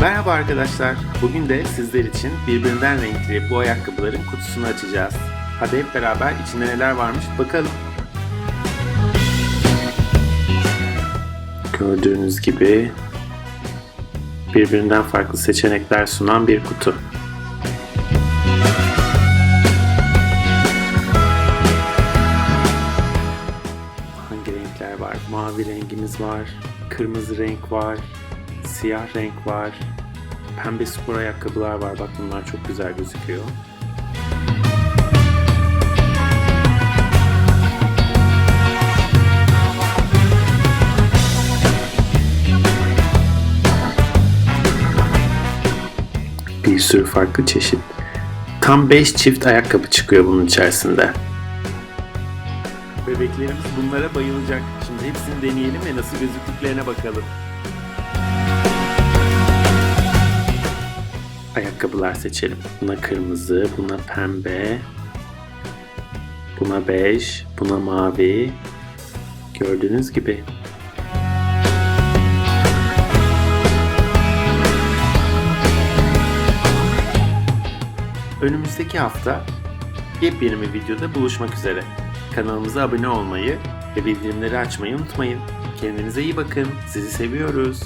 Merhaba arkadaşlar. Bugün de sizler için birbirinden renkli bu ayakkabıların kutusunu açacağız. Hadi hep beraber içinde neler varmış bakalım. Gördüğünüz gibi birbirinden farklı seçenekler sunan bir kutu. Hangi renkler var? Mavi rengimiz var, kırmızı renk var, siyah renk var, pembe spor ayakkabılar var. Bak bunlar çok güzel gözüküyor. Bir sürü farklı çeşit. Tam 5 çift ayakkabı çıkıyor bunun içerisinde. Bebeklerimiz bunlara bayılacak. Şimdi hepsini deneyelim ve nasıl gözüktüklerine bakalım. Ayakkabılar seçelim. Buna kırmızı, buna pembe, buna bej, buna mavi. Gördüğünüz gibi. Önümüzdeki hafta yepyeni bir videoda buluşmak üzere. Kanalımıza abone olmayı ve bildirimleri açmayı unutmayın. Kendinize iyi bakın. Sizi seviyoruz.